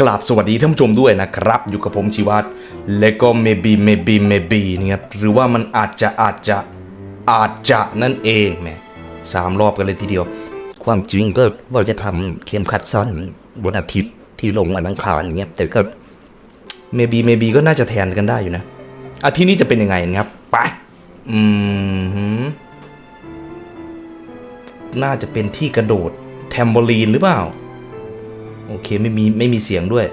กราบสวัสดีท่านผู้ชมด้วยนะครับ อยู่กับผมชีวัตและก็ maybe maybe maybe นะครับหรือว่ามันอาจจะอาจจะอาจจะนั่นเองแหมสามรอบกันเลยทีเดียว ความจริงก็ว่าจะทำเข็มขัดซ่อนบนอาทิตย์ที่ลงวันอังคารอย่างเงี้ยแต่ก็ maybe maybe ก็น่าจะแทนกันได้อยู่นะอาทิตย์นี้จะเป็นยังไงนะครับไปอืมหืมน่าจะเป็นที่กระโดดแทมโบลีนหรือเปล่า โอเคไม่มีไม่มีเสียงด้วย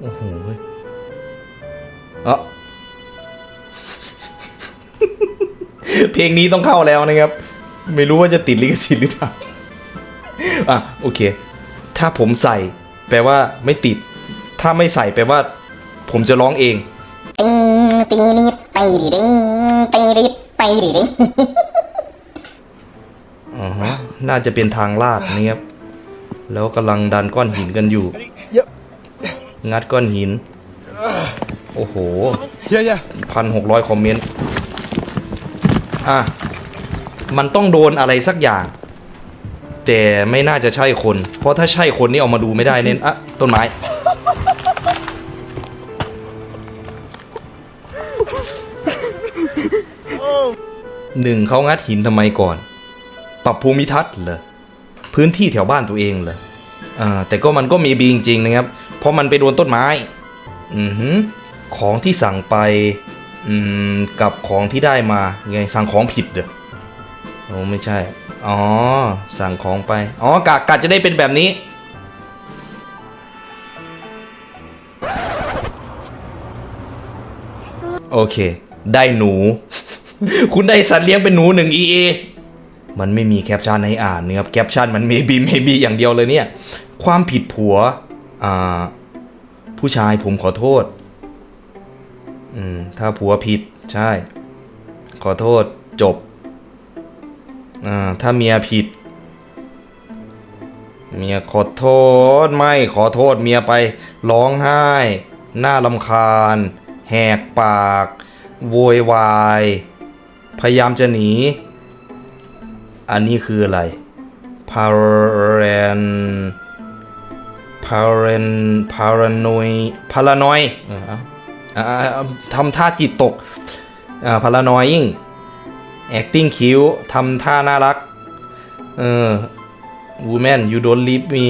โอ้โหเว้ยเอะเพลงนี้ต้องเข้าแล้วนะครับ ไม่รู้ว่าจะติดลิขสิทธิ์หรือเปล่า อะโอเค ถ้าผมใส่ แปลว่าไม่ติด ถ้าไม่ใส่แปลว่า ผมจะร้องเองติงตีนิดไปดิดิงตีริดไปดิดิอ๋อฮะน่าจะเป็นทางลาดนี่ครับ แล้วกำลังดันก้อนหินกันอยู่งัดก้อนหิน โอ้โห Yeah, yeah. พันหกร้อยคอมเมนต์ อะ มันต้องโดนอะไรสักอย่าง แต่ไม่น่าจะใช่คน เพราะถ้าใช่คนนี่เอามาดูไม่ได้เน้นอะต้นไม้ หนึ่งเขางัดหินทำไมก่อน ปรับภูมิทัศน์เหรอ พื้นที่แถวบ้านตัวเองเหรออ่าแต่ก็มันก็มีบีจริงๆนะครับ เพราะมันไปโดนต้นไม้ อือหือของที่สั่งไปอืมกับของที่ได้มาไงสั่งของผิดเด้อโอ้ไม่ใช่ อ๋อ สั่งของไป อ๋อกะกะจะได้เป็นแบบนี้ โอเค ได้หนู คุณได้สัตว์เลี้ยงเป็นหนูหนึ่ง EA มันไม่มีแคปชั่นให้อ่านนะครับแคปชั่นมัน maybe maybe อย่างเดียวเลยเนี่ย ความผิดผัวผู้ชายผมขอโทษถ้าผัวผิดใช่ ขอโทษจบ ถ้าเมียผิด เมียขอโทษไม่ขอโทษเมียไปร้องไห้ หน้าลำคาญ แหกปาก โวยวาย พยายามจะหนี อันนี้คืออะไร parent parent paranoid paranoid อ่าทำท่าจิตตกอ่า paranoiding acting cute ทำท่าน่ารัก เออ woman you don't leave me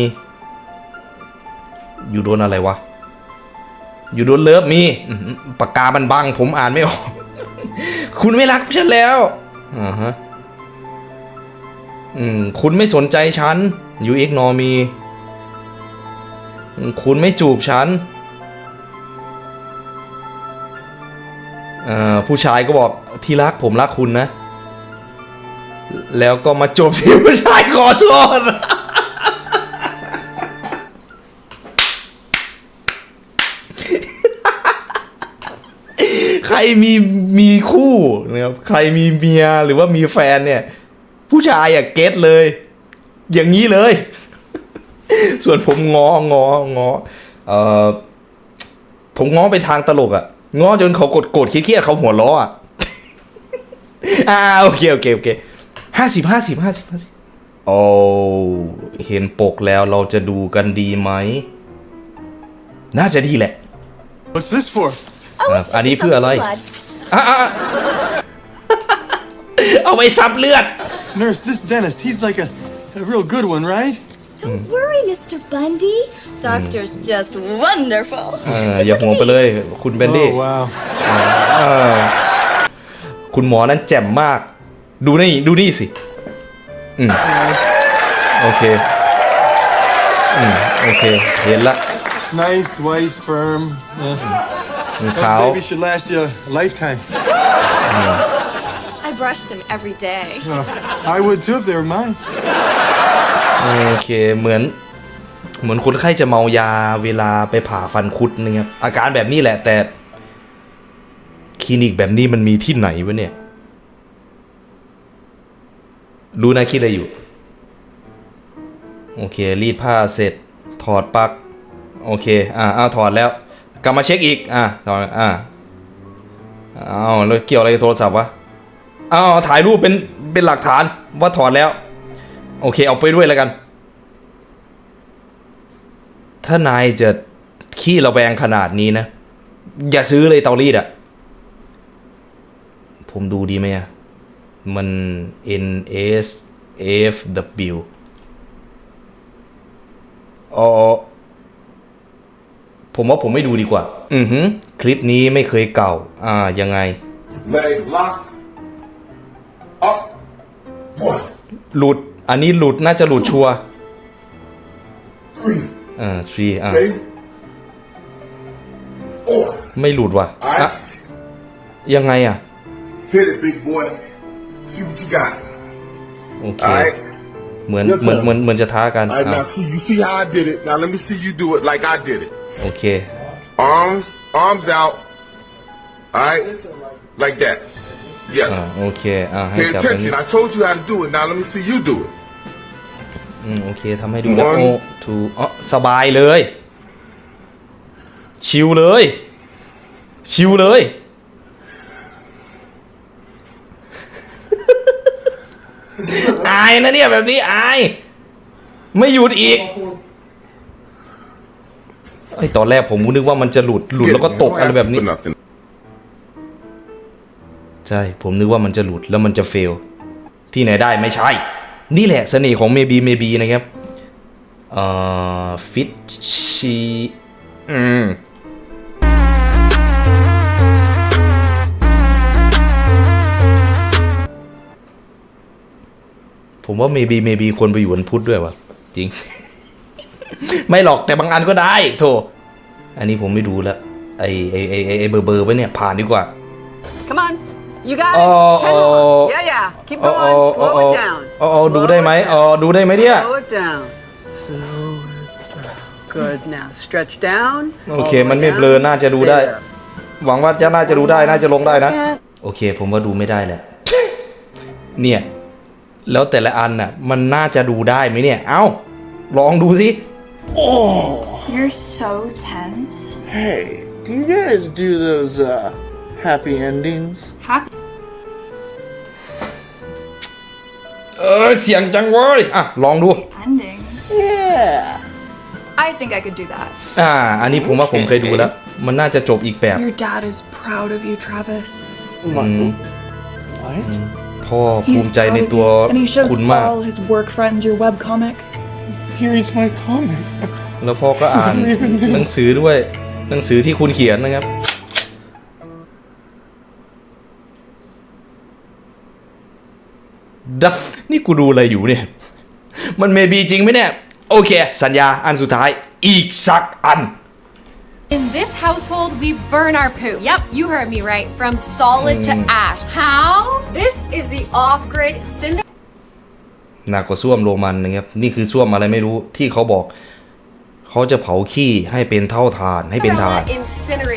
you don't อะไรวะ you don't love me ปากกามันบังผมอ่านไม่ออก คุณไม่รักฉันแล้วอ่าฮะ อืมคุณไม่สนใจฉัน you ignore me อืมคุณไม่จูบฉันผู้ชายก็บอกที่รักผมรักคุณนะ แล้วก็มาจบที่ผู้ชายขอโทษใครมีมีคู่นะครับใครมีเมียหรือว่ามีแฟนเนี่ย ผู้ชายอะเก็ตเลย อย่างนี้เลย ส่วนผมงององอเอ่อผมง้อไปทางตลกอะง้อจนเขากดโกรธเครียดๆเขาหัวล้ออะอ่าโอเคโอเคโอเคห้าสิบห้าสิบห้าสิบห้าสิบโอ้เห็นปกแล้วเราจะดูกันดีไหม น่าจะดีแหละ What's this for? อะอันนี้เพื่ออะไรอะอะอะเอาไว้ซับเลือด Nurse, this dentist, he's like a, a real good one, right? Don't worry, Mr. Bundy. Doctor's just wonderful. เอออย่าห่วงไปเลยคุณเบนดี้ Oh, wow. เออคุณหมอนั้นแจ่มมาก ดูนี่ ดูนี่สิ อืม โอเค อืม โอเค เห็นละ Nice, white, firm. Uh, มือ that ขาว baby should last you a lifetime. I brush them every day. Uh, I would too if they were mine. โอเคเหมือน เหมือนคนไข้จะเมายาเวลาไปผ่าฟันคุดนะครับอาการแบบนี้แหละแต่คลินิกแบบนี้มันมีที่ไหนวะเนี่ย รู้นะคิดอะไรอยู่ โอเค รีดผ้าเสร็จ ถอดปลั๊กโอเค อ่าเอาถอดแล้วกลับมาเช็คอีก อ่าถอดอ่าเอาแล้วเกี่ยวอะไรกับโทรศัพท์วะเอาถ่ายรูปเป็นเป็นหลักฐานว่าถอดแล้ว โอเคเอาไปด้วยแล้วกัน ถ้านายจะขี้ระแวงขนาดนี้นะ อย่าซื้อเลยเตารีดอะผมดูดีไหมอะมัน N S F W อ๋อผมว่าผมไม่ดูดีกว่า อือหือคลิปนี้ไม่เคยเก่า อ่า ยังไง Legs locked. Up. One, หลุด อันนี้หลุดน่าจะหลุดชัวร์ three, อ่า three อ่า okay? Four. ไม่หลุดว่ะ All อะ right. ยังไงอะ Hit it, big boy. See what you got. โอเค All right. เหมือน Yes, sir. เหมือนเหมือนเหมือนจะท้ากัน All right, อะ now see, you see how I did it. Now let me see you do it like I did it. โอเค Arms, arms out. All right, like that. Yes. อ่าโอเคอ่าให้ Pay จับอันนี้ attention. I told you how to do it. Now let me see you do it. อืมโอเคทำให้ดูแล้ว One โอ้ถูอ๋อสบายเลย ชิวเลย ชิวเลย อายนะเนี่ยแบบนี้อาย ไม่หยุดอีกไอยตอนแรกผมนึกว่ามันจะหลุดหลุดแล้วก็ตกอะไรแบบนี้ For nothing. ใช่ ผมนึกว่ามันจะหลุดแล้วมันจะเฟล ที่ไหนได้ไม่ใช่ นี่แหละเสน่ห์ของเมบีเมบีนะครับเอ่อฟิชีอืมผมว่าเมบีเมบีควรไปอยู่วันพุธด้วยวะจริง ไม่หรอกแต่บางอันก็ได้ โถอันนี้ผมไม่ดูล้วไอไอไอไอ้ไอเบอร์เบอร์ไว้เนี่ย ผ่านดีกว่า Come on. You got it. Oh, Ten oh. more. Yeah, yeah. Keep อ๋อ going. อ๋อ Slow อ๋อ it down. อ๋อดู Slow ได้ไหม it อ๋อ down. ดูได้ไหมเนี่ย Slow it down. Slow it down. Good. Now stretch down. โอเค All the มัน way ไม่เบลอ down. น่าจะดู Stay ได้ there. หวังว่าจะน่าจะดูได้น่าจะลงได้นะ Second. โอเค ผมว่าดูไม่ได้แหละ เนี่ย แล้วแต่ละอันน่ะ มันน่าจะดูได้ไหมเนี่ย เอ้า ลองดูสิ You're so tense. Hey, do you guys do those uh, happy endings? Happy เออเสียงจังเว้ยอะลองดู endings. Yeah. I think I could do that. อ่า อันนี้ผมว่าผมเคยดูแล้ว มันน่าจะจบอีกแบบ Your dad is proud of you, Travis. What? What? พ่อภู He's มิใจ proud ใน of ตัว you, and he shows คุณมาก all his work friends your webcomic. Here's my comic. แล้วพ่อก็อ่านหนังสือด้วย หนังสือที่คุณเขียนนะครับ ดัฟนี่กูดูอะไรอยู่เนี่ย มันเมบีจริงไหมเนี่ย โอเค สัญญาอันสุดท้ายอีกสักอัน In this household, we burn our poop. Yep, you heard me right. From solid to ash. How? This is the off-grid cinder หนักกว่าส้วมโรมันนะครับ นี่คือส้วมอะไรไม่รู้ที่เขาบอก เขาจะเผาขี้ให้เป็นเท่าทานให้เป็นทาน incinerating toilet.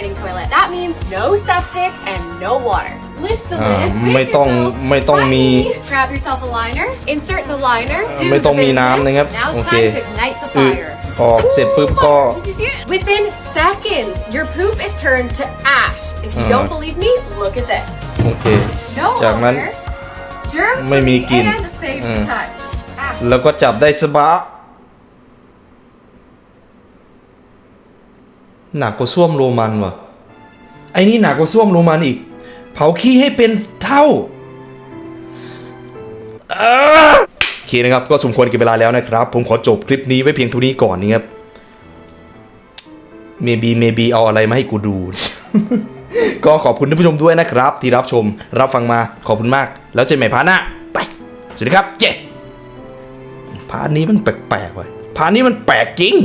That means no septic and no water. Lift the อ่า lid. ไม่ with ต้อง yourself. ไม่ต้องมี Bye. Grab yourself a liner. Insert the liner. Do ไม่ต้อง the มีน้ำ business. นะครับ Now โอ it's เค time to ignite the อึ fire. ออกเสร็จปุ๊บก็ Did you see it? Within seconds, your poop is turned to ash. If you Uh. don't believe me, look at this. โอเค No จากนั้น longer germ ไม่มี free กลิ่น and safe to touch. Ash. แล้วก็จับได้สบะหนักกว่าส้วมโรมันว่ะ ไอ้นี่หนักกว่าส้วมโรมันอีก เผาขี้ให้เป็นเท่าอ้าโอเคนะครับ ก็สมควรก็บเวลาแล้วนะครับ ผมขอจบคลิปนี้ไว้เพียงเท่านี้ก่อนนะครับ maybe maybe เอาอะไรมาให้กูดู ก็ขอบคุณท่านผู้ชมด้วยนะครับ ที่รับชมรับฟังมาขอบคุณมาก แล้วเจอกันใหม่พาร์ทหน้าไป สวัสดีครับเย้พาร์ทนี้มันแปลกๆว่ะพาร์ทนี้มันแปลกจริง